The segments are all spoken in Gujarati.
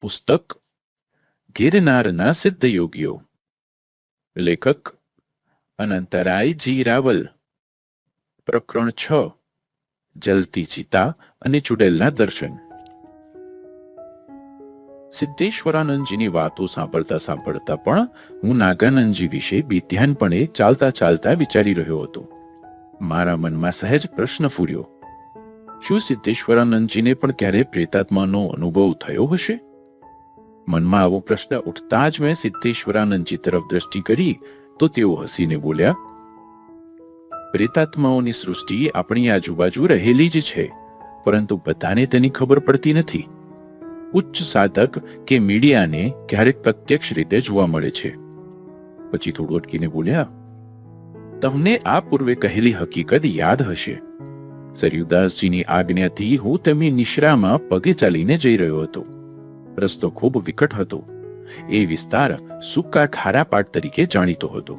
પુસ્તક ગિરનારના સિદ્ધ યોગીઓ લેખક અનંતરાય જી રાવલ પ્રકરણ છ, જલતી ચિતા અને ચુડેલના દર્શન. સિદ્ધેશ્વરાનંદજીની વાતો સાંભળતા સાંભળતા પણ હું નાગાનંદજી વિશે વિધ્યાનપણે ચાલતા ચાલતા વિચારી રહ્યો હતો. મારા મનમાં સહેજ પ્રશ્ન ફૂર્યો. શું સિદ્ધેશ્વરાનંદજીને પણ ક્યારે પ્રેતાત્માનો અનુભવ થયો હશે? મનમાં આવો પ્રશ્ન ઉઠતા જ મેં સિદ્ધેશ્વરાનંદજી તરફ દ્રષ્ટિ કરી તો તેઓ હસીને બોલ્યા, પ્રેતાત્માઓની સૃષ્ટિ આપણી આજુબાજુ રહેલી જ છે, પરંતુ બધાને તેની ખબર પડતી નથી. ઉચ્ચ સાધક કે મીડિયાને ક્યારેક પ્રત્યક્ષ રીતે જોવા મળે છે. પછી થોડું અટકીને બોલ્યા, તમને આ પૂર્વે કહેલી હકીકત યાદ હશે. સરયુદાસજીની આજ્ઞાથી હું તેમની નિશ્રામાં પગે ચાલીને જઈ રહ્યો હતો. રસ્તો ખૂબ વિકટ હતો. એ વિસ્તાર સૂકા ખારા પાટ તરીકે જાણીતો હતો.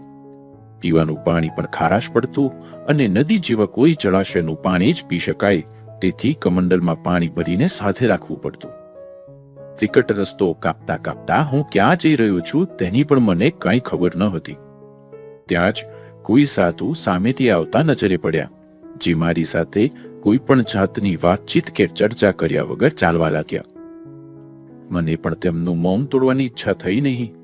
પીવાનું પાણી પણ ખારાશ પડતું અને નદી જેવા કોઈ જળાશયનું પાણી જ પી શકાય, તેથી કમંડલમાં પાણી ભરીને સાથે રાખવું પડતું. વિકટ રસ્તો કાપતા કાપતા હું ક્યાં જઈ રહ્યો છું તેની પણ મને કંઈ ખબર ન હતી. ત્યાં જ કોઈ સાધુ સામેથી આવતા નજરે પડ્યા, જે મારી સાથે કોઈ પણ જાતની વાતચીત કે ચર્ચા કર્યા વગર ચાલવા લાગ્યા. મને પણ તેમનું મૌન તોડવાની ઈચ્છા થઈ નહીં.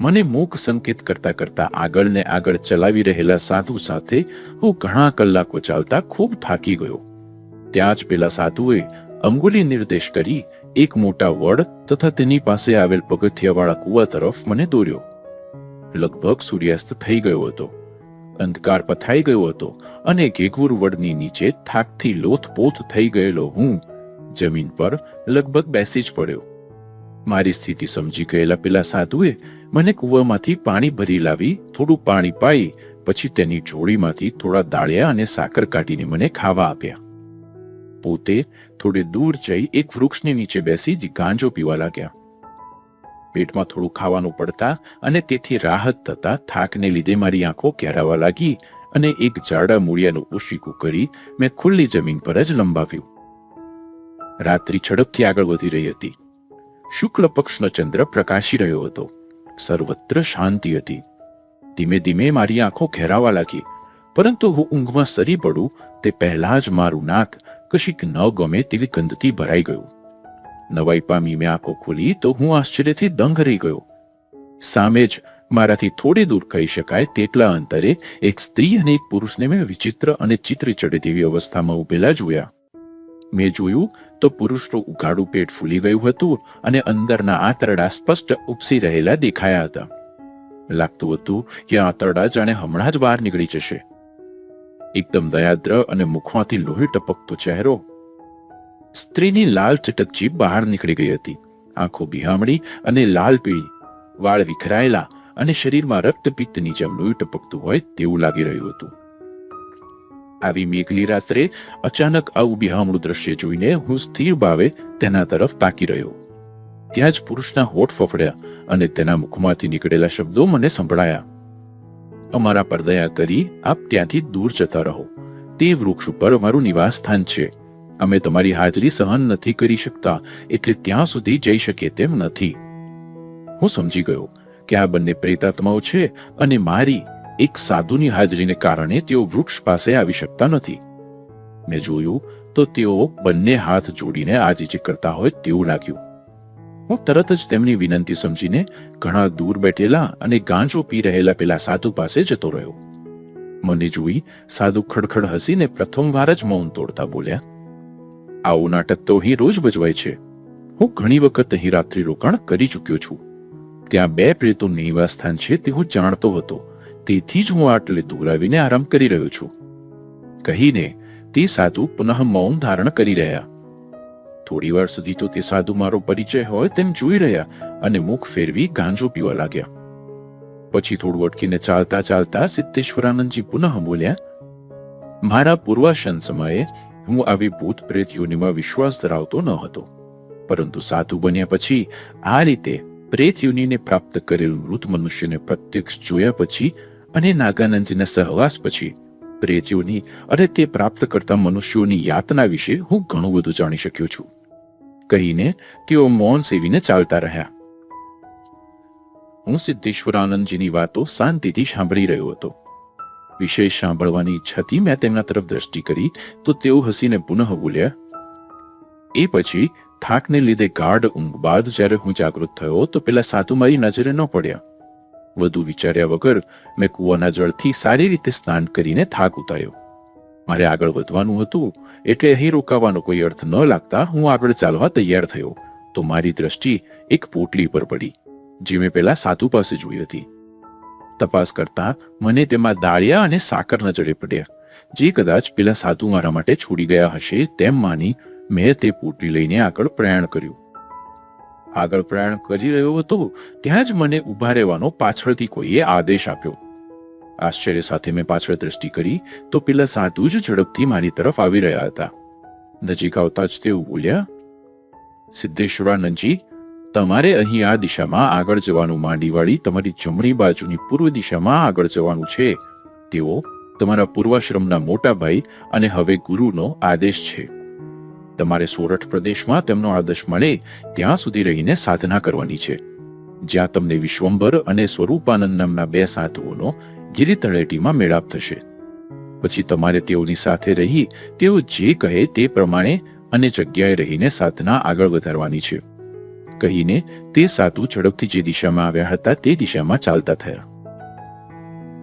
મને મૂક સંકેત કરતા કરતા આગળ ને આગળ ચલાવી રહેલા સાધુ સાથે હું ઘણા કલાકો ચાલતા ખૂબ થાકી ગયો. ત્યાં જ પેલા સાધુએ અંગુલી નિર્દેશ કરી એક મોટા વડ તથા તેની પાસે આવેલ પગથિયાવાળા કુવા તરફ મને દોર્યો. લગભગ સૂર્યાસ્ત થઈ ગયો હતો. અંધકાર પથાઈ ગયો હતો અને ઘેઘુર વડની નીચે થાકથી લોથપોથ થઈ ગયેલો હું જમીન પર લગભગ બેસી જ પડ્યો. મારી સ્થિતિ સમજી ગયેલા પેલા સાધુએ મને કૂવામાંથી પાણી ભરી લાવી, થોડું પાણી પાઈ, પછી તેની જોડીમાંથી થોડા દાળિયા અને સાકર કાઢીને મને ખાવા આપ્યા. પોતે થોડે દૂર જઈ એક વૃક્ષની નીચે બેસી જ ગાંજો પીવા લાગ્યા. પેટમાં થોડું ખાવાનું પડતા અને તેથી રાહત થતા થાકને લીધે મારી આંખો ઘેરાવા લાગી અને એક જાડા મૂળિયાનું ઉશીકું કરી મેં ખુલ્લી જમીન પર જ લંબાવ્યું. રાત્રિ ઝડપથી આગળ વધી રહી હતી. શુક્લ પક્ષનો ચંદ્ર પ્રકાશી રહ્યો હતો. સર્વત્ર શાંતિ હતી. ધીમે ધીમે મારી આંખો ઘેરાવા લાગી. પરંતુ હું ઊંઘમાં સરી પડું તે પહેલા જ મારું નાક કશીક ન ગમે તેવી ગંધથી ભરાઈ ગયું. નવાઈ પામી મેં આંખો ખોલી તો હું આશ્ચર્યથી દંગ રહી ગયો. સામે જ મારાથી થોડે દૂર કહી શકાય તેટલા અંતરે એક સ્ત્રી અને એક પુરુષને મેં વિચિત્ર અને ચિત્ર ચડે તેવી અવસ્થામાં ઉભેલા જોયા. મેં જોયું તો પુરુષનું ઉઘાડું પેટ ફૂલી ગયું હતું અને અંદરના આંતરડા સ્પષ્ટ ઉપસી રહેલા દેખાયા હતા. લાગતું હતું કે આંતરડા જાણે હમણાં જ બહાર નીકળી જશે. એકદમ દયાદ્ર અને મુખમાંથી લોહી ટપકતો ચહેરો. સ્ત્રીની લાલ ચટક જીભ બહાર નીકળી ગઈ હતી. આંખો બિહામણી અને લાલ પીળી. વાળ વિખરાયેલા અને શરીરમાં રક્તપિત્તની જેમ લોહી ટપકતું હોય તેવું લાગી રહ્યું હતું. આવી મેઘલી રાત્રે અચાનક આવું બિહામણું દ્રશ્ય જોઈને હું સ્થિર ભાવે તેના તરફ તાકી રહ્યો. ત્યાં જ પુરુષના હોઠ ફફડ્યા અને તેના મુખમાંથી નીકળેલા શબ્દો મને સંભળાયા. અમારા પર દયા કરી, આપ ત્યાંથી દૂર જતા રહો. તે વૃક્ષ ઉપર અમારું નિવાસ સ્થાન છે. અમે તમારી હાજરી સહન નથી કરી શકતા, એટલે ત્યાં સુધી જઈ શકીએ તેમ નથી. હું સમજી ગયો કે આ બંને પ્રેતાત્માઓ છે અને મારી એક સાધુની હાજરીને કારણે તેઓ વૃક્ષ પાસે આવી શકતા નથી. મેં જોયું તો તેઓ બંને હાથ જોડીને આજીજી કરતા હોય તેવું લાગ્યું. હું તરત જ તેમની વિનંતી સમજીને ઘણા દૂર બેઠેલા અને ગાંજો પી રહેલા પેલા સાધુ પાસે જતો રહ્યો. મને જોઈ સાધુ ખડખડ હસીને પ્રથમવાર જ મૌન તોડતા બોલ્યા, આવું નાટક તો અહીં રોજ ભજવાય છે. હું ઘણી વખત અહીં રાત્રિ રોકાણ કરી ચૂક્યો છું. ત્યાં બે પ્રેતો નિવાસ સ્થાન છે તે હું જાણતો હતો. તેથી જ હું આટલે દોરાવીને આરામ કરી રહ્યો છું. કહીને તે સાધુ પુનઃ મૌન ધારણ કરી રહ્યા. થોડી વાર સુધી તો તે સાધુ મારો પરિચય હોય તેમ જોઈ રહ્યા અને મુખ ફેરવી ગાંજો પીવા લાગ્યા. પછી થોડું અટકીને ચાલતા ચાલતા સિદ્ધેશ્વરાનંદજી પુનઃ બોલ્યા, મારા પૂર્વાશન સમયે હું આવી ભૂત પ્રેત યોનિમાં વિશ્વાસ ધરાવતો ન હતો. પરંતુ સાધુ બન્યા પછી આ રીતે પ્રેત યોનિને પ્રાપ્ત કરેલ મૃત મનુષ્યને પ્રત્યક્ષ જોયા પછી અને નાગાનંદજીના સહવાસ પછી પ્રેતીઓની અને તે પ્રાપ્ત કરતા મનુષ્યોની યાતના વિશે હું ઘણું બધું જાણી શક્યો છું. કહીને તેઓ મૌન સેવીને ચાલતા રહ્યા. હું સિદ્ધેશ્વરાનંદજીની વાતો શાંતિથી સાંભળી રહ્યો હતો. વિશેષ સાંભળવાની ઈચ્છાથી મેં તેમના તરફ દ્રષ્ટિ કરી તો તેઓ હસીને પુનઃ બોલ્યા, એ પછી થાકને લીધે ગાઢ ઊંઘ બાદ જ્યારે હું જાગૃત થયો તો પેલા સાધુ મારી નજરે ન પડ્યા. વધુ વિચાર્યા વગર મેં કૂવાના જળથી સારી રીતે સ્નાન કરીને થાક ઉતાર્યો. મારે આગળ વધવાનું હતું, એટલે અહીં રોકાવાનો કોઈ અર્થ ન લાગતા હું આગળ ચાલવા તૈયાર થયો, તો મારી દ્રષ્ટિ એક પોટલી પર પડી, જે મેં પહેલા સાધુ પાસે જોઈ હતી. તપાસ કરતા મને તેમાં દાળિયા અને સાકર નજરે પડ્યા, જે કદાચ પેલા સાધુ મારા માટે છોડી ગયા હશે તેમ માની મેં તે પોટલી લઈને આગળ પ્રયાણ કર્યું. આગળ પ્રયાણ કરી રહ્યો હતો, ત્યાં જ મને ઊભા રહેવાનો પાછળથી કોઈએ આદેશ આપ્યો. આશ્ચર્ય સાથે મેં પાછળ દ્રષ્ટિ કરી તો પેલા સાધુ જ ઝડપથી મારી તરફ આવી રહ્યા હતા. નજીક આવતા જ તેઓ બોલ્યા, સિદ્ધેશ્વરાનંદજી, તમારે અહીં આ દિશામાં આગળ જવાનું માંડીવાળી તમારી જમણી બાજુની પૂર્વ દિશામાં આગળ જવાનું છે. તેઓ તમારા પૂર્વાશ્રમના મોટા ભાઈ અને હવે ગુરુનો આદેશ છે. તમારે સોરઠ પ્રદેશમાં તેમનો આદર્શ મળે, ત્યાં સુધી રહીને સાધના કરવાની છે. જ્યાં તમને વિશ્વંભર અને સ્વરૂપાનંદ નામના બે સાધુઓનો ગિરી તળેટીમાં મેળાપ થશે. પછી તમારે તેઓની સાથે રહી, તેઓ જે કહે તે પ્રમાણે અને જગ્યાએ રહીને સાધના આગળ વધારવાની છે. કહીને તે સાધુ ઝડપથી જે દિશામાં આવ્યા હતા તે દિશામાં ચાલતા થયા.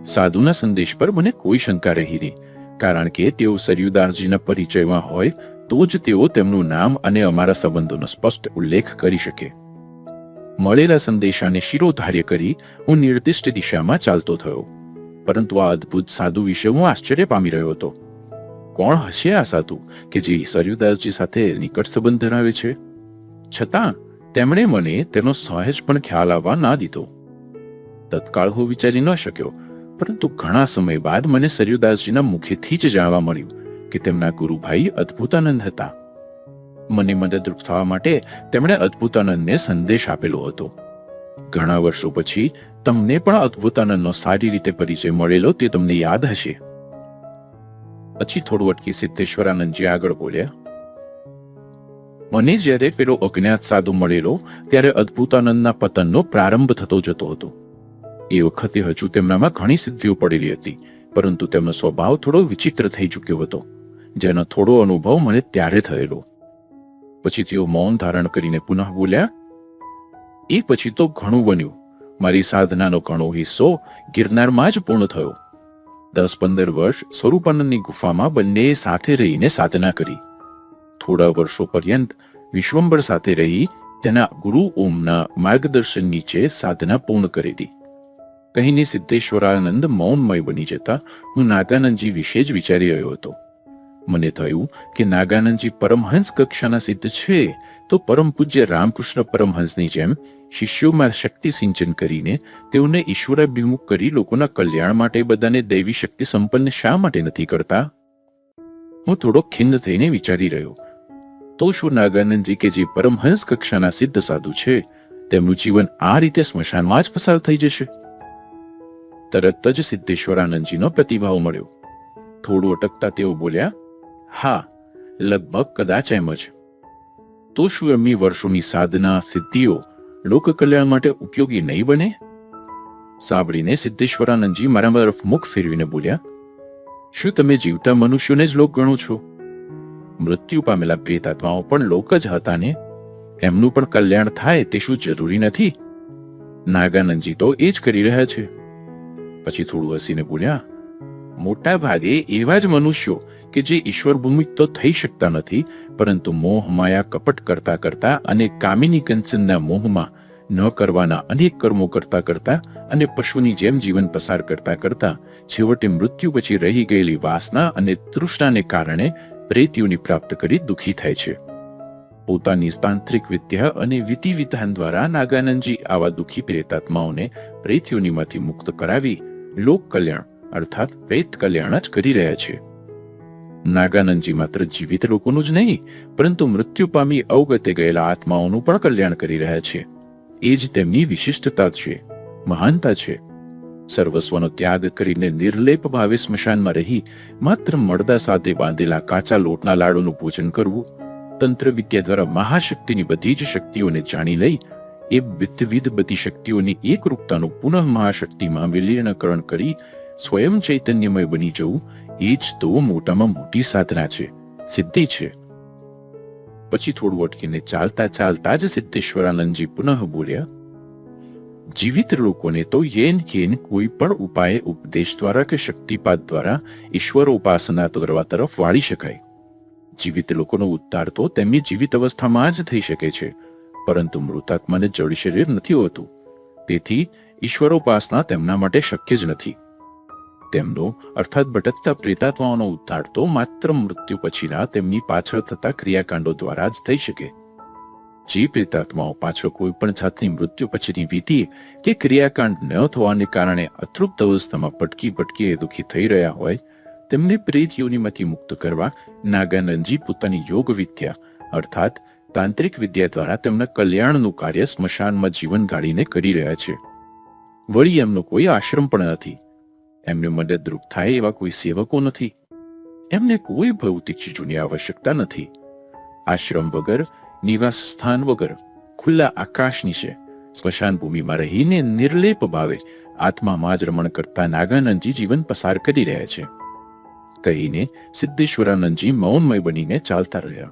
સાધુના સંદેશ પર મને કોઈ શંકા રહી નહીં, કારણ કે તેઓ સરયુદાસજીના પરિચયમાં હોય તો જ તેઓ તેમનું નામ અને અમારા સંબંધોનો સ્પષ્ટ ઉલ્લેખ કરી શકે. મળેલા સંદેશાને શિરોધાર્ય કરી હું નિર્દિષ્ટ દિશામાં ચાલતો થયો. પરંતુ આ અદ્ભુત સાધુ વિશે હું આશ્ચર્ય પામી રહ્યો હતો. કોણ હશે આ સાધુ કે જે સરયુદાસજી સાથે નિકટ સંબંધ ધરાવે છે? છતાં, તેમણે મને તેનો સહેજ પણ ખ્યાલ આવવા ના દીધો. તત્કાળ હું વિચારી ન શક્યો, પરંતુ ઘણા સમય બાદ મને સરયુદાસજીના મુખેથી જ જાણવા મળ્યું કે તેમના ગુરુભાઈ અદ્ભુતાનંદ હતા. મને મદદરૂપ થવા માટે તેમણે અદ્ભુતાનંદને સંદેશ આપેલો હતો. ઘણા વર્ષો પછી તમને પણ અદ્ભુતાનંદનો સારી રીતે પરિચય મળેલો તે તમને યાદ હશે. પછી થોડું અટકી સિદ્ધેશ્વરાનંદજી આગળ બોલ્યા, મને જ્યારે પેલો અજ્ઞાત સાધુ મળેલો, ત્યારે અદ્ભુતાનંદના પતનનો પ્રારંભ થતો જતો હતો. એ વખતે હજુ તેમનામાં ઘણી સિદ્ધિઓ પડેલી હતી, પરંતુ તેમનો સ્વભાવ થોડો વિચિત્ર થઈ ચૂક્યો હતો. જેનો થોડો અનુભવ મને ત્યારે થયેલો. પછી તેઓ મૌન ધારણ કરીને પુનઃ બોલ્યા, એ પછી તો ઘણું બન્યું. મારી સાધનાનો ઘણો હિસ્સો ગિરનારમાં જ પૂર્ણ થયો. દસ પંદર વર્ષ સ્વરૂપાનંદની ગુફામાં બંને સાથે રહીને સાધના કરી. થોડા વર્ષો પર્યંત વિશ્વંભર સાથે રહી તેના ગુરુ ઓમના માર્ગદર્શન નીચે સાધના પૂર્ણ કરેલી. કહીને સિદ્ધેશ્વરાનંદ મૌનમય બની જતા હું નાગાનંદજી વિશે જ વિચારી રહ્યો હતો. મને થયું કે નાગાનંદજી પરમહંસ કક્ષાના સિદ્ધ છે, તો પરમ પૂજ્ય રામકૃષ્ણ પરમહંસની જેમ શિષ્યોમાં શક્તિ સિંચન કરીને તેઓને ઈશ્વરાભિમુખ કરી લોકોના કલ્યાણ માટે બધાને દૈવી શક્તિ સંપન્ન શા માટે નથી કરતા? હું થોડો ખિન્ન થઈને વિચારી રહ્યો. તો શું નાગાનંદજી કે જે પરમહંસ કક્ષાના સિદ્ધ સાધુ છે, તેમનું જીવન આ રીતે સ્મશાનમાં જ પસાર થઈ જશે? તરત જ સિદ્ધેશ્વરાનંદજીનો પ્રતિભાવ મળ્યો. થોડું અટકતા તેઓ બોલ્યા હા, લગભગ કદાચ એમ જ. તો શું એમની વર્ષોની સાધના સિદ્ધિઓ લોકકલ્યાણ માટે ઉપયોગી નહીં બને? સાંભળીને સિદ્ધેશ્વરાનંદજી મારા તરફ મુખ ફેરવીને બોલ્યા, શું તમે જીવતા મનુષ્યોને જ લોક ગણો છો? મૃત્યુ પામેલા પ્રેતાત્માઓ પણ લોક જ હતા ને? એમનું પણ કલ્યાણ થાય તે શું જરૂરી નથી? નાગાનંદજી તો એ જ કરી રહ્યા છે. પછી થોડું હસીને બોલ્યા મોટા ભાગે એવા જ મનુષ્યો કે જે ઈશ્વર ભૂમિક તો થઈ શકતા નથી, પરંતુ મોહ માયા કપટ કરતા કરતા અને કામિની કંચનના મોહમાં ન કરવાના અનેક કર્મો કરતા કરતા અને પશુની જેમ જીવન પસાર કરતા કરતા છેવટે મૃત્યુ પછી રહી ગયેલી વાસના અને તૃષ્ણાને કારણે પ્રેતીઓની પ્રાપ્ત કરી દુઃખી થાય છે. પોતાની તાંત્રિક વિદ્યા અને વિધિ વિધાન દ્વારા નાગાનંદજી આવા દુઃખી પ્રેતાત્માઓને પ્રેતીઓનીમાંથી મુક્ત કરાવી લોક કલ્યાણ અર્થાત પ્રેત કલ્યાણ જ કરી રહ્યા છે. નાગાનંદજી માત્ર જીવિત લોકોનું જ નહીં પરંતુ મૃત્યુ પામી અવગતે ગયેલા આત્માઓનું પણ કલ્યાણ કરી રહ્યા છે. એ જ તેમની વિશિષ્ટતા છે, મહાનતા છે. સર્વસ્વનો ત્યાગ કરીને નિર્લેપ ભાવે સ્મશાનમાં રહી, માત્ર મળદા સાથે બાંધેલા કાચા લોટના લાડુનું પૂજન કરવું, તંત્ર વિદ્યા દ્વારા મહાશક્તિની બધી જ શક્તિઓને જાણી લઈ, એ વિધવિધ બધી શક્તિઓની એકરૂપતાનું પુનઃ મહાશક્તિમાં વિલીનકરણ કરી, સ્વયં ચૈતન્યમય બની જવું એ જ તો મોટામાં મોટી સાધના છે. સિદ્ધિ છે. પછી થોડું અટકીને ચાલતા ચાલતા જ સિદ્ધેશ્વરાનંદજી પુનઃ બોલ્યા, જીવિત લોકોને તો યેન કેન કોઈ પણ ઉપાય ઉપદેશ દ્વારા કે શક્તિપાત દ્વારા ઈશ્વર ઉપાસના કરવા તરફ વાળી શકાય. જીવિત લોકોનો ઉદ્ધાર તો તેમની જીવિત અવસ્થામાં જ થઈ શકે છે, પરંતુ મૃતાત્માને જળ શરીર નથી હોતું. તેથી ઈશ્વરોપાસના તેમના માટે શક્ય જ નથી. તેમનો, અર્થાત ભટકતા પ્રેતાત્માઓનો ઉદ્ધાર તો માત્ર મૃત્યુ પછીના તેમની પાછળ થતા ક્રિયાકાંડો દ્વારા જ થઈ શકે. જે પ્રેતાત્માઓ પાછળ કોઈ પણ જાતની મૃત્યુ પછીની વીતિ કે ક્રિયાકાંડ ન થવાને કારણે અતૃપ્ત અવસ્થામાં પટકી પટકી દુઃખી થઈ રહ્યા હોય, તેમને પ્રેત યોનિમાંથી મુક્ત કરવા નાગાનંદજી પોતાની યોગ વિદ્યા, અર્થાત તાંત્રિક વિદ્યા દ્વારા તેમના કલ્યાણનું કાર્ય સ્મશાનમાં જીવન ગાળીને કરી રહ્યા છે. વળી એમનો કોઈ આશ્રમ પણ નથી. એમને મદદરૂપ થાય એવા કોઈ સેવકો નથી. એમને કોઈ ભૌતિક ચીજોની આવશ્યકતા નથી. આશ્રમ વગર, નિવાસ સ્થાન વગર, ખુલ્લા આકાશની છે. સ્મશાન ભૂમિમાં રહીને નિર્લેપ ભાવે, આત્મામાં જ રમણ કરતા નાગાનંદજી જીવન પસાર કરી રહ્યા છે. કહીને સિદ્ધેશ્વરાનંદજી મૌનમય બનીને ચાલતા રહ્યા.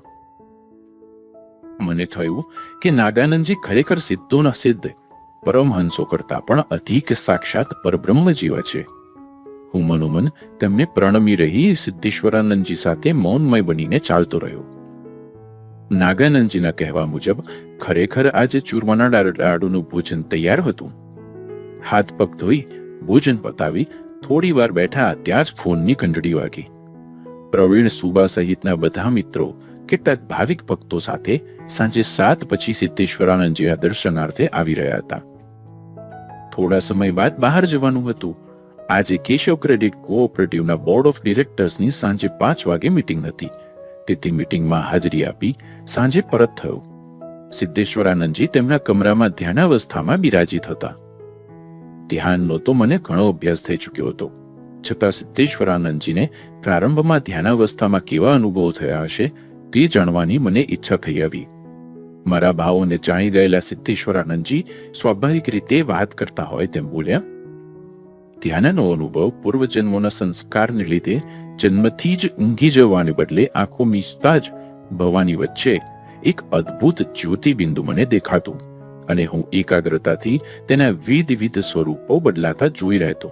મને થયું કે નાગાનંદજી ખરેખર સિદ્ધોના સિદ્ધ, પરમહંસો કરતા પણ અધિક સાક્ષાત પરબ્રહ્મ જીવ છે. હું મનોમન તેમને પ્રણમી રહી સિદ્ધેશ્વરાનંદજી સાથે મૌનમય બનીને ચાલતો રહ્યો. નાગાનંદજીના કહેવા મુજબ, ખરેખર આજે ચૂરમાના લાડુનું ભોજન તૈયાર હતું. હાથ પગ ધોઈ ભોજન પતાવી થોડી વાર બેઠા ત્યાં જ ફોનની ઘંટડી વાગી. પ્રવીણ સુબા સહિતના બધા મિત્રો કેટલાક ભાવિક ભક્તો સાથે સાંજે સાત પછી સિદ્ધેશ્વરાનંદજીના દર્શનાર્થે આવી રહ્યા હતા. થોડા સમય બાદ બહાર જવાનું હતું. આજે કેશવ ક્રેડિટ કોઓપરેટિવના બોર્ડ ઓફ ડિરેક્ટર્સની સાંજે પાંચ વાગે મીટિંગ હતી. તેથી મીટિંગમાં હાજરી આપી સાંજે પરત થયો. સિદ્ધેશ્વરાનંદજી તેમના કમરામાં ધ્યાનાવસ્થામાં બિરાજિત હતા. ધ્યાનનો તો મને ઘણો અભ્યાસ થઈ ચૂક્યો હતો. છતાં સિદ્ધેશ્વરાનંદજીને પ્રારંભમાં ધ્યાનાવસ્થામાં કેવા અનુભવ થયા હશે તે જાણવાની મને ઈચ્છા થઈ આવી. મારા ભાવોને જાણી ગયેલા સિદ્ધેશ્વરાનંદજી સ્વાભાવિક રીતે વાત કરતા હોય તેમ બોલ્યા ધ્યાનનો અનુભવ પૂર્વજન્મોના સંસ્કારને લીધે જન્મથી જ ઊંઘી જવાને બદલે આંખો મીચતા જ ભવાની વચ્ચે એક અદ્ભુત જ્યોતિબિંદુ મને દેખાતું અને હું એકાગ્રતાથી તેના વિધ વિધ સ્વરૂપો બદલાતા જોઈ રહેતો.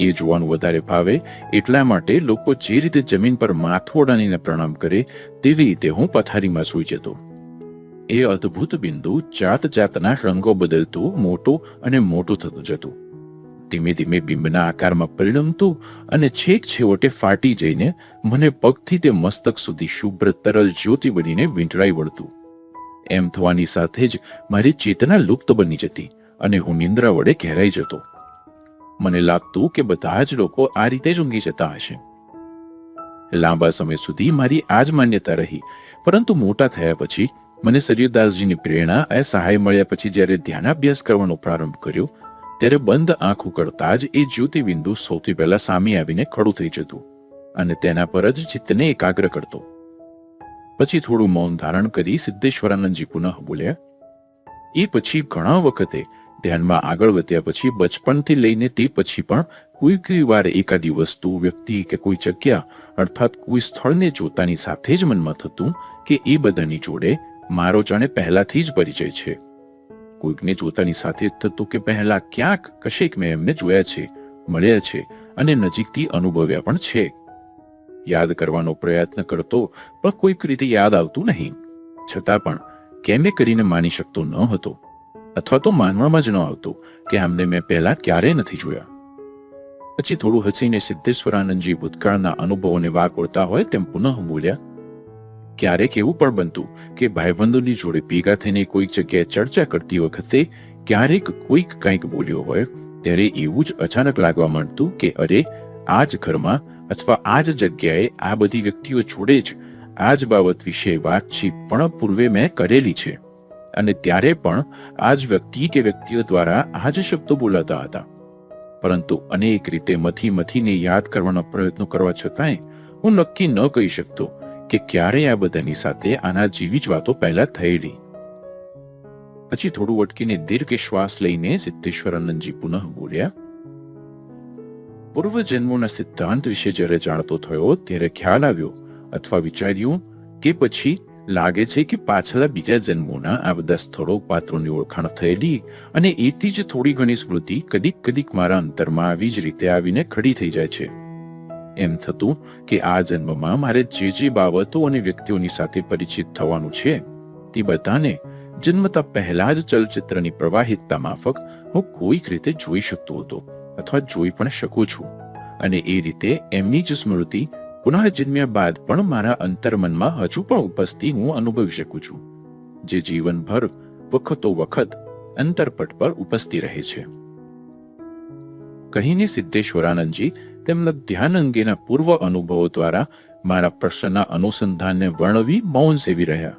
એ જોવાનું વધારે ભાવે એટલા માટે લોકો જે રીતે જમીન પર માથું અડાડીને પ્રણામ કરે તેવી રીતે હું પથારીમાં સૂઈ જતો. એ અદ્ભુત બિંદુ જાત જાતના રંગો બદલતું, મોટું અને મોટું થતું જતું. ધીમે ધીમે બિંબના આકારમાં પરિણમતું અને છેક છેવટે ફાટી જઈને મને પગથી તે મસ્તક સુધી શુભ્ર તરલ જ્યોતિ બનીને વીંટળાઈ વળતું. એમ થવાની સાથે જ મારી ચેતના લુપ્ત બની જતી અને હું નિંદ્રા વડે ઘેરાઈ જતો. મને લાગતું કે બધા જ લોકો આ રીતે જ ઊંઘી જતા હશે. લાંબા સમય સુધી મારી આ જ માન્યતા રહી, પરંતુ મોટા થયા પછી મને સરયુદાસજીની પ્રેરણા એ સહાય મળ્યા પછી જ્યારે ધ્યાનાભ્યાસ કરવાનો પ્રારંભ કર્યો ત્યારે બંધ આંખ ઉકળતા જ એ જ્યોતિબિંદુ સૌથી પહેલા સામે આવીને ખડું થઈ જતું અને તેના પર જ ચિત્તને એકાગ્ર કરતો. પછી થોડું મૌન ધારણ કરી સિદ્ધેશ્વરાનંદજી પુનઃ બોલ્યા, એ પછી ઘણા વખતે ધ્યાનમાં આગળ વધ્યા પછી બચપણથી લઈને તે પછી પણ કોઈ કોઈ વાર એકાદી વસ્તુ, વ્યક્તિ કે કોઈ જગ્યા, અર્થાત કોઈ સ્થળને જોતાની સાથે જ મનમાં થતું કે એ બધાની જોડે મારો જાણે પહેલાથી જ પરિચય છે. કોઈકને જોતાની સાથે થતું કે પહેલા ક્યાંક કશેક મેં એમને જોયા છે, મળ્યા છે અને નજીકથી અનુભવ્યા પણ છે. યાદ કરવાનો પ્રયત્ન કરતો પણ કોઈક રીતે યાદ આવતું નહીં. છતાં પણ કેમે કરીને માની શકતો ન હતો અથવા તો માનવામાં જ ન આવતો કે આમને મેં પહેલા ક્યારેય નથી જોયા. પછી થોડું હસીને સિદ્ધેશ્વરાનંદજી ભૂતકાળના અનુભવોને વાગોળતા હોય તેમ પુનઃ બોલ્યા ક્યારેક એવું પણ બનતું કે ભાઈબંધોની જોડે ભેગા થઈને કોઈક જગ્યાએ ચર્ચા કરતી વખતે ક્યારેક કોઈક કંઈક બોલ્યો હોય, ત્યારે એવું જ અચાનક લાગવા માંડતું કે અરે, આ જ ઘરમાં અથવા આ જ જગ્યાએ આ બધી વ્યક્તિઓ જોડે જ આ જ બાબત વિશે વાતચીત પણ પૂર્વે મેં કરેલી છે. અને ત્યારે પણ આ જ વ્યક્તિ કે વ્યક્તિઓ દ્વારા આ જ શબ્દો બોલાતા હતા. પરંતુ અનેક રીતે મથી મથીને યાદ કરવાના પ્રયત્નો કરવા છતાંય હું નક્કી ન કહી શકતો કે ક્યારે આ બધાની સાથે આના જેવી જ વાતો પહેલા થયેલી પછી થોડું અટકીને દીર્ઘ શ્વાસ લઈને સિદ્ધેશ્વરાનંદજી પુનઃ બોલ્યા, પૂર્વ જન્મોના સિદ્ધાંત વિશે જ્યારે જાણતો થયો ત્યારે ખ્યાલ આવ્યો અથવા વિચાર્યું કે પછી લાગે છે કે પાછલા બીજા જન્મોના આ બધા સ્થળો પાત્રોની ઓળખાણ થયેલી અને એથી જ થોડી ઘણી સ્મૃતિ કદીક કદીક મારા અંતરમાં આવી જ રીતે આવીને ખડી થઈ જાય છે. એમ થતું કે આ જન્મમાં મારે જે જે બાબતો અને વ્યક્તિઓની સાથે પરિચિત થવાનું છે, તે બધાને જન્મતા પહેલા જ ચલચિત્રની પ્રવાહિતતા માફક હું કોઈક રીતે જોઈ શકતો હતો અથવા જોઈ પણ શકું છું. અને એ રીતે એમની જ સ્મૃતિ પુનઃ બાદ પણ મારા અંતર્મનમાં હજુ પણ ઉપસ્થિત હું અનુભવી શકું છું, જે જીવનભર વખતો વખત અંતરપટ પર ઉપસ્થિત રહે છે. કહીને સિદ્ધેશ્વરાનંદજી તેમના ધ્યાન અંગેના પૂર્વ અનુભવો દ્વારા મારા પ્રશ્નના અનુસંધાનને વર્ણવી મૌન સેવી રહ્યા.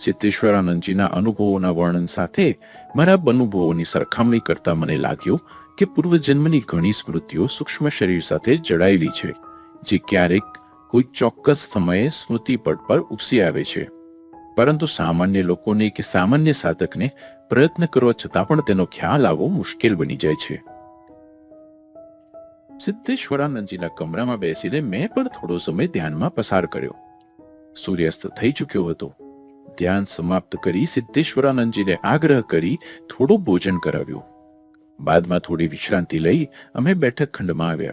સિદ્ધેશ્વરાનંદજીના અનુભવોના વર્ણન સાથે મારા અનુભવોની સરખામણી કરતા મને લાગ્યું કે પૂર્વજન્મની ઘણી સ્મૃતિઓ સૂક્ષ્મ શરીર સાથે જડાયેલી છે, જે ક્યારેક કોઈ ચોક્કસ સમયે સ્મૃતિપટ પર ઉપસી આવે છે. પરંતુ સામાન્ય લોકોને કે સામાન્ય સાધકને પ્રયત્ન કરવા છતાં પણ તેનો ખ્યાલ આવવો મુશ્કેલ બની જાય છે. સિદ્ધેશ્વરાનંદજીના કમરામાં બેસીને મેં પણ થોડો સમય ધ્યાનમાં પસાર કર્યો. સૂર્યાસ્ત થઈ ચૂક્યો હતો. ધ્યાન સમાપ્ત કરી સિદ્ધેશ્વરાનંદજીને આગ્રહ કરી થોડું ભોજન કરાવ્યું. બાદમાં થોડી વિશ્રાંતિ લઈ અમે બેઠક ખંડમાં આવ્યા.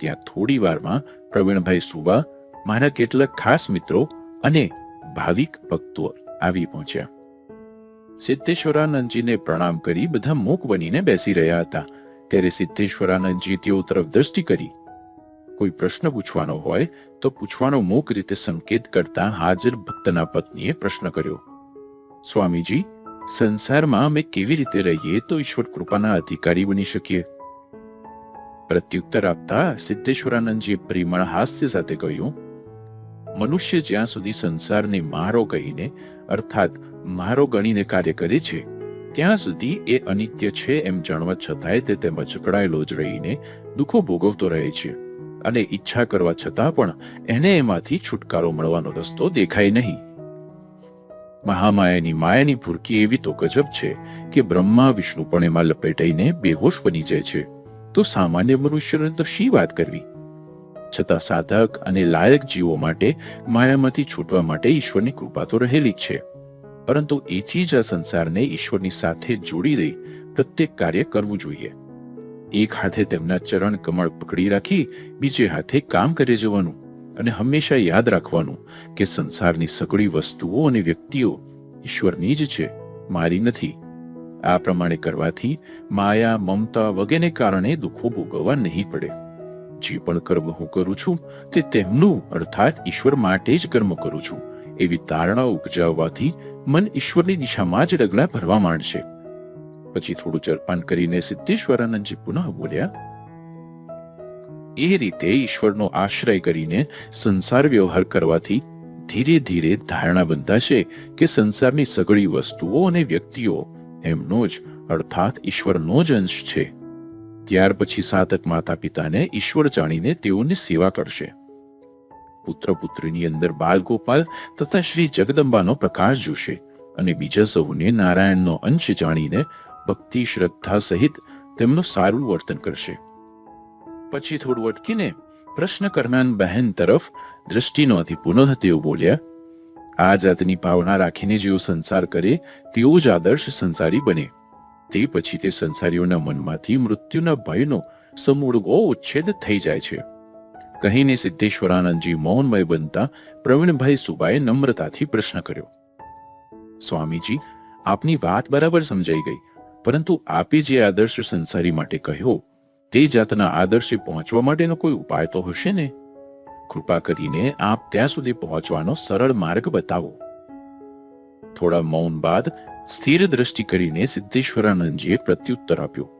ત્યાં થોડી વારમાં પ્રવીણભાઈ સુબા મારા કેટલાક ખાસ મિત્રો અને ભાવિક ભક્તો આવી પહોંચ્યા. સિદ્ધેશ્વરાનંદજીને પ્રણામ કરી બધા મૂક બનીને બેસી રહ્યા હતા. ત્યારે સિદ્ધેશ્વરાનંદજી તેઓ તરફ દ્રષ્ટિ કરી. કોઈ પ્રશ્ન પૂછવાનો હોય તો પૂછવાનો મૂક રીતે સંકેત કરતા હાજર ભક્તના પત્નીએ પ્રશ્ન કર્યો. સ્વામીજી, સંસારમાં અમે કેવી રીતે રહીએ તો ઈશ્વર કૃપાના અધિકારી બની શકીએ? પ્રત્યુત્તર આપતા સિદ્ધેશ્વરાનંદજીએ પરિમળ હાસ્ય સાથે કહ્યું, મનુષ્ય જ્યાં સુધી સંસારને મારો કહીને, અર્થાત મારો ગણીને કાર્ય કરે છે ત્યાં સુધી એ અનિત્ય છે એમ જાણવા છતાંય તે તેમાં જકડાયેલો જ રહીને દુઃખો ભોગવતો રહે છે. અને ઈચ્છા કરવા છતાં પણ એને એમાંથી છુટકારો મળવાનો રસ્તો દેખાય નહીં. મહામાયાની માયાની ભૂરકી એવી તો ગજબ છે કે બ્રહ્મા વિષ્ણુ પણ એમાં લપેટાઈને બેહોશ બની જાય છે. તો સામાન્ય મનુષ્યને તો શી વાત કરવી? છતાં સાધક અને લાયક જીવો માટે માયામાંથી છૂટવા માટે ઈશ્વરની કૃપા તો રહેલી જ છે. પરંતુ એથી જ આ સંસારને ઈશ્વરની સાથે જોડી દઈ પ્રત્યેક કાર્ય કરવું જોઈએ. એક હાથે તેમના ચરણ કમળ પકડી રાખી, બીજે હાથે કામ કરી જવાનું અને હંમેશા યાદ રાખવાનું કે સંસારની સગળી વસ્તુઓ અને વ્યક્તિઓ ઈશ્વરની જ છે, મારી નથી. આ પ્રમાણે કરવાથી માયા, મમતા વગેરે કારણે દુઃખો ભોગવવા નહીં પડે. જે પણ કર્મ હું કરું છું, તે તેમનું, અર્થાત ઈશ્વર માટે જ કર્મ કરું છું. એવી તારણા ઉપજાવવાથી મન ઈશ્વરની દિશામાં જ ડગલા ભરવા માંડશે. પછી થોડું જળપાન કરીને સિદ્ધેશ્વરાનંદજી પુનઃ બોલ્યા, એ રીતે ઈશ્વરનો આશ્રય કરીને સંસાર વ્યવહાર કરવાથી ધીરે ધીરે ધારણા બંધાશે કે સંસારની સગળી વસ્તુઓ અને વ્યક્તિઓ એમનો જ, અર્થાત ઈશ્વરનો જ અંશ છે. ત્યાર પછી સાધક માતા પિતાને ઈશ્વર જાણીને તેઓની સેવા કરશે. પુત્ર પુત્રીની અંદર બાલ ગોપાલ તથા શ્રી જગદંબાનો પ્રકાશ જોશે અને બીજા સૌને નારાયણનો અંશ જાણીને ભક્તિ શ્રદ્ધા સહિત તેમનું સારું વર્તન કરશે. પછી થોડું અટકીને પ્રશ્ન કરનાર બહેન તરફ દ્રષ્ટિનો નહોતી પુનઃ તેઓ બોલ્યા, આ જાતની ભાવના રાખીને જેઓ સંસાર કરે તેઓ જ આદર્શ સંસારી બને. તે પછી તે સંસારીઓના મનમાંથી મૃત્યુના ભયનો સમૂળગો ઉચ્છેદ થઈ જાય છે. કહીને સિદ્ધેશ્વરાનંદજી મૌનમય બનતા પ્રવીણભાઈ સુબાએ નમ્રતાથી પ્રશ્ન કર્યો. સ્વામીજી, આપની વાત બરાબર સમજાઈ ગઈ, પરંતુ આપે જે આદર્શ સંસારી માટે કહ્યો, તે જાતના આદર્શે પહોંચવા માટેનો કોઈ ઉપાય તો હશે ને? કૃપા કરીને આપ ત્યાં સુધી પહોંચવાનો સરળ માર્ગ બતાવો. થોડા મૌન બાદ સ્થિર દ્રષ્ટિ કરીને સિદ્ધેશ્વરાનંદજીએ પ્રત્યુત્તર આપ્યો.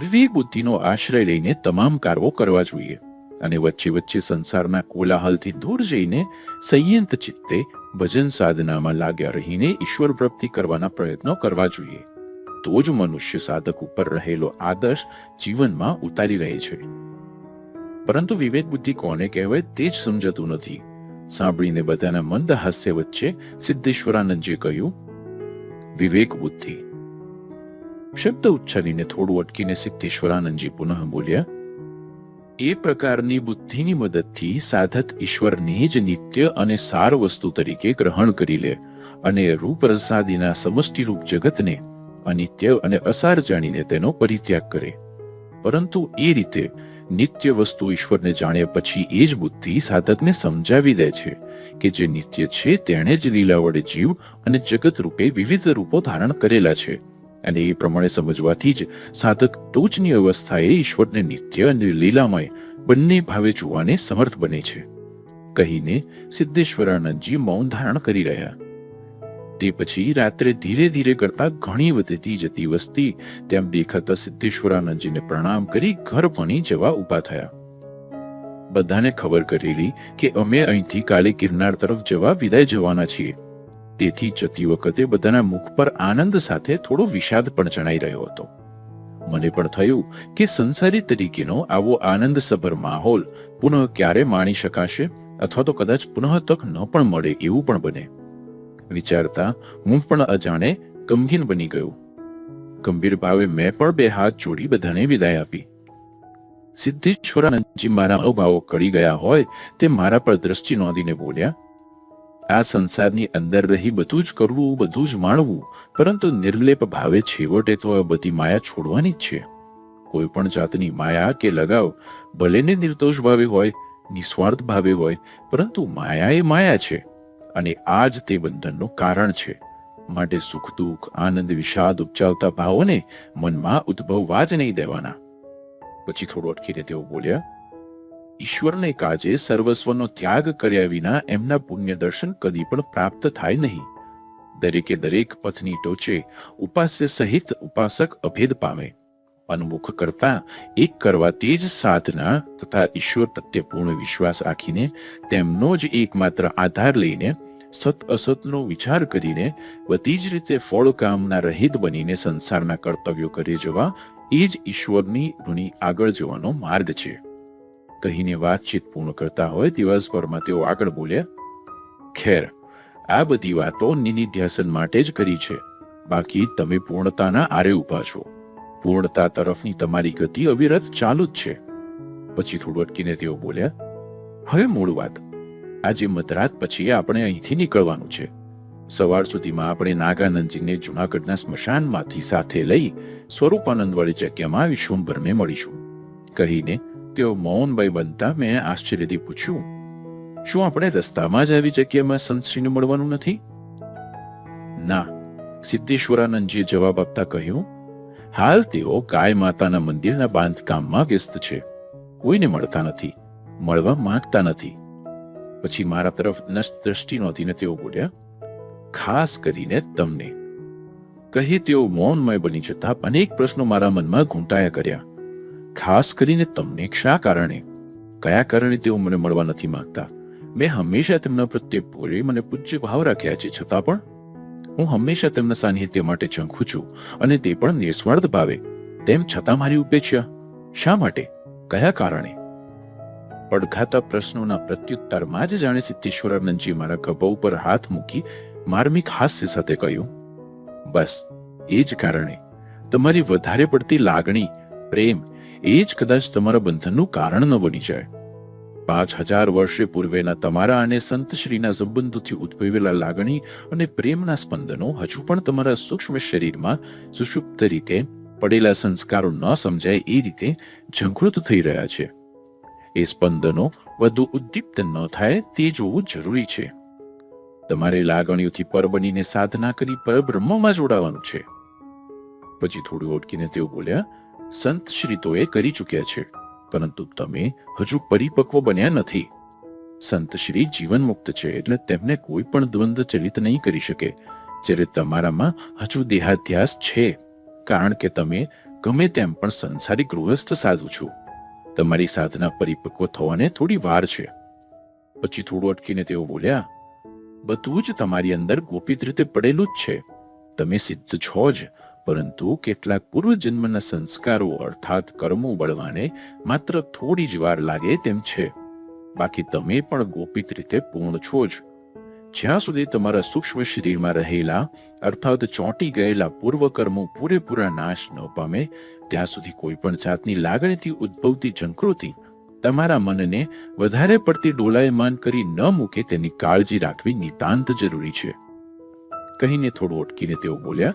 વિવેક બુદ્ધિનો આશ્રય લઈને તમામ કાર્યો કરવા જોઈએ. અને વચ્ચે વચ્ચે સંસારના કોલાહલથી દૂર જઈને સંયંત ચિત્તે ભજન સાધનામાં લાગ્યા રહીને ઈશ્વર પ્રાપ્તિ કરવાના પ્રયત્નો કરવા જોઈએ. તો જ મનુષ્ય સાધક ઉપર રહેલો આદર્શ જીવનમાં ઉતારી રહે છે. પરંતુ વિવેક બુદ્ધિ કોને કહેવાય તે જ સમજતું નથી. સાંભળીને બધાના મંદ હાસ્ય વચ્ચે સિદ્ધેશ્વરાનંદજીએ કહ્યું, વિવેક બુદ્ધિ. શબ્દ ઉચ્ચારીને થોડું અટકીને સિદ્ધેશ્વરાનંદજી પુનઃ બોલ્યા એ પ્રકારની બુદ્ધિની મદદથી સાધક ઈશ્વરને જ નિત્ય અને સાર વસ્તુ તરીકે ગ્રહણ કરી લે અને રૂપ રસાદીના સમષ્ટિરૂપ જગતને અનિત્ય અને અસાર જાણીને તેનો પરિત્યાગ કરે. પરંતુ એ રીતે નિત્ય વસ્તુ ઈશ્વરને જાણ્યા પછી એ જ બુદ્ધિ સાધકને સમજાવી દે છે કે જે નિત્ય છે તેણે જ લીલા વડે જીવ અને જગત રૂપે વિવિધ રૂપો ધારણ કરેલા છે. અને એ પ્રમાણે સમજવાથી જ સાધક ટોચની અવસ્થાએ ઈશ્વરને નિત્ય અને લીલામય બંને ભાવે જોવાને સમર્થ બને છે. કહીને સિદ્ધેશ્વરાનંદજી મૌન ધારણ કરી રહ્યા. તે પછી રાત્રે ધીરે ધીરે કરતા ઘણી વધતી જતી વસ્તી તેમ દેખાતા સિદ્ધેશ્વરાનંદજીને પ્રણામ કરી ઘર ભણી જવા ઊભા થયા. બધાને ખબર કરેલી કે અમે અહીંથી કાલે ગિરનાર તરફ જવા વિદાય જવાના છીએ. તેથી જતી વખતે બધાના મુખ પર આનંદ સાથે થોડો વિષાદ પણ જણાઈ રહ્યો હતો. મને પણ થયું કે સંસારી તરીકેનો આવો આનંદસભર માહોલ પુનઃ ક્યારે માણી શકાશે અથવા તો કદાચ પુનઃ તક ન પણ મળે એવું પણ બને. વિચારતા હું પણ અજાણે ગમગીન બની ગયો. ગંભીર ભાવે મેં પણ બે હાથ જોડી બધાને વિદાય આપી. સિદ્ધેશ્વરાનંદજી મારા અભાવો કળી ગયા હોય તે મારા પર દ્રષ્ટિ નોંધીને બોલ્યા આ સંસારની અંદર રહી બધું જ કરવું, બધું જ માણવું, પરંતુ નિર્લેપ ભાવે છેવટે તો આ બધી માયા છોડવાની જ છે. કોઈ પણ જાતની માયા કે લગાવ ભલે ને નિર્દોષ ભાવે હોય, નિસ્વાર્થ ભાવે હોય, પરંતુ માયા એ માયા છે અને આ જ તે બંધનનું કારણ છે. માટે સુખ, દુઃખ, આનંદ, વિષાદ ઉપજાવતા ભાવોને મનમાં ઉદ્ભવવા જ નહીં દેવાના. પછી થોડું અટકીને તેઓ બોલ્યા ઈશ્વરને કાજે સર્વસ્વનો ત્યાગ કર્યા વિના એમના પુણ્ય દર્શન કદી પણ પ્રાપ્ત થાય નહીં. દરેકે દરેક પથની ટોચે ઉપાસ્ય સહિત ઉપાસક અભેદ પામે. અનુમુખ કરતા એક કરવા તે જ સાધના તથા ઈશ્વર પ્રત્યે વિશ્વાસ રાખીને તેમનો જ એકમાત્ર આધાર લઈને સત અસતનો વિચાર કરીને બધી જ રીતે ફળ કામના રહિત બનીને સંસારના કર્તવ્યો કરી જવા એ જ ઈશ્વરની ઋણી આગળ જવાનો માર્ગ છે. કહીને વાતચીત પૂર્ણ કરતા હોય દિવસભરમાં તેઓ આગળ બોલ્યા, ખેર, આ બધી વાતો નિનિધ્યાસન માટે જ કરી છે. બાકી તમે પૂર્ણતાના આરે ઊભા છો. પૂર્ણતા તરફની તમારી ગતિ અવિરત ચાલુ જ છે. પછી થોડું અટકીને તેઓ બોલ્યા, હવે મૂળ વાત. આજે મધરાત પછી આપણે અહીંથી નીકળવાનું છે. સવાર સુધીમાં આપણે નાગાનંદજીને જુનાગઢના સ્મશાનમાંથી સાથે લઈ સ્વરૂપાનંદ વાળી જગ્યામાં વિશ્વંભરને મળીશું. કહીને તેઓ મૌનભાઈ બનતા મેં આશ્ચર્યથી પૂછ્યું, શું આપણે રસ્તામાં જ આવી જગ્યામાં સંતશ્રીને મળવાનું નથી? ના, સિદ્ધેશ્વરાનંદજીએ જવાબ આપતા કહ્યું, હાલ તેઓ ગાય માતાના મંદિરના બાંધકામમાં વ્યસ્ત છે. કોઈને મળતા નથી, મળવા માંગતા નથી. પછી મારા તરફ દ્રષ્ટિ નોંધીને તેઓ બોલ્યા, ખાસ કરીને તમને. કહી તેઓ મૌનમય બની જતા અનેક પ્રશ્નો મારા મનમાં ઘૂંટાયા કર્યા. ખાસ કરીને તમને શા કારણે? કયા કારણે તેઓ મને મળવા નથી માંગતા? મેં હંમેશા તેમના પ્રત્યે પૂરી મને પૂજ્ય ભાવ રાખ્યા છે, છતાં પણ હું હંમેશા તેમના સાનિધ્ય માટે ઝંખું છું અને તે પણ નિસ્વાર્થ ભાવે. તેમ છતાં મારી ઉપેક્ષા શા માટે? કયા કારણે? પડઘાતા પ્રશ્નોના પ્રત્યુત્તરમાં જ જાણે સિદ્ધેશ્વરાનંદજી મારા ગભા ઉપર હાથ મૂકી માર્મિક હાસ્ય સાથે કહ્યું, બસ, એ જ કારણે. તમારી વધારે પડતી લાગણી, પ્રેમ એ જ કદાચ તમારા બંધનનું કારણ ન બની જાય. પાંચ હજાર વર્ષે પૂર્વેના તમારા અને સંતશ્રીના સંબંધોથી ઉદ્ભવેલા લાગણી અને પ્રેમના સ્પંદનો હજુ પણ તમારા સૂક્ષ્મ શરીરમાં સુષુપ્ત રીતે પડેલા સંસ્કારો ન સમજાય એ રીતે ઝંખૃત થઈ રહ્યા છે. એ સ્પંદનો વધુ ઉદ્દીપ્ત ન થાય તે જોવું જરૂરી છે. તમારે લાગણીઓથી પર બનીને સાધના કરી પરબ્રહ્મમાં જોડાવાનું છે. પછી થોડું ઓટકીને તેઓ બોલ્યા સંત શ્રીતોએ કરી ચૂક્યા છે. પરંતુ તમે હજુ પરિપક્વ બન્યા નથી. સંત શ્રી જીવન મુક્ત છે એટલે તેમને કોઈ પણ દ્વંદ્વ ચલિત નહીં કરી શકે. જ્યારે તમારામાં હજુ દેહાધ્યાસ છે. કારણ કે તમે ગમે તેમ પણ સંસારી ગૃહસ્થ સાધુ છો. તમારી સાધના પરિપક્વ થવાને થોડી વાર છે. પછી થોડું અટકીને તેઓ બોલ્યા, બધું જ તમારી અંદર ગોપિત રીતે પડેલું જ છે. તમે સિદ્ધ છો જ. પરંતુ કેટલાક પૂર્વજન્મના સંસ્કારો અર્થાત કર્મો બળવાને માત્ર થોડી જ વાર લાગે તેમ છે. બાકી તમે પણ ગોપિત રીતે પૂર્ણ છો જ. જ્યાં સુધી તમારા સૂક્ષ્મ શરીરમાં રહેલા, અર્થાત ચોંટી ગયેલા પૂર્વકર્મો પૂરેપૂરા નાશ ન પામે, ત્યાં સુધી કોઈ પણ જાતની લાગણીથી ઉદ્ભવતી જંકૃતિ તમારા મનને વધારે પડતી ડોલાયમાન કરી ન મૂકે તેની કાળજી રાખવી નિતાંત જરૂરી છે. કહીને થોડું અટકીને તેઓ બોલ્યા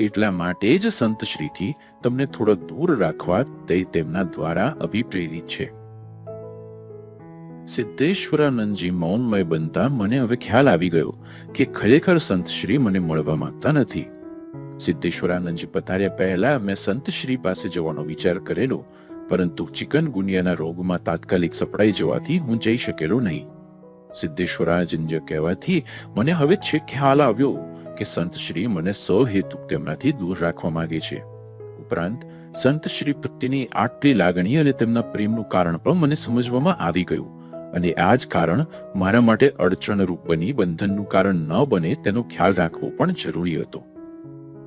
એટલા માટે જ સંતશ્રીથી તમને થોડો દૂર રાખવા તે તેમના દ્વારા અભિપ્રેરિત છે. સિદ્ધેશ્વરાનંદજી મૌનમય બનતા મને હવે ખ્યાલ આવી ગયો કે ખરેખર સંતશ્રી મને મળવા માંગતા નથી. સિદ્ધેશ્વરાનંદજી પધાર્યા પહેલા મેં સંતશ્રી પાસે જવાનો વિચાર કરેલો, પરંતુ ચિકનગુનિયાના રોગમાં તાત્કાલિક સપડાઈ જવાથી હું જઈ શકેલો નહીં. સિદ્ધેશ્વરાનંદજી કહેવાથી મને હવે છે ખ્યાલ આવ્યો. કે સંતશ્રી મને સહેતુક તેમનાથી દૂર રાખવા માંગે છે. ઉપરાંત સંતશ્રી પ્રત્યેની આટલી લાગણી અને તેમના પ્રેમનું કારણ પણ મને સમજવામાં આવી ગયું અને આ જ કારણ મારા માટે અડચણરૂપ બની બંધનનું કારણ ન બને તેનો ખ્યાલ રાખવો પણ જરૂરી હતો.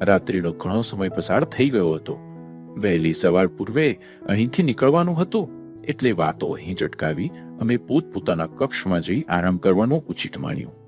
રાત્રિનો ઘણો સમય પસાર થઈ ગયો હતો. વહેલી સવાર પૂર્વે અહીંથી નીકળવાનું હતું એટલે વાતો અહીં જ અટકાવી અમે પોતપોતાના કક્ષમાં જઈ આરામ કરવાનું ઉચિત માન્યું.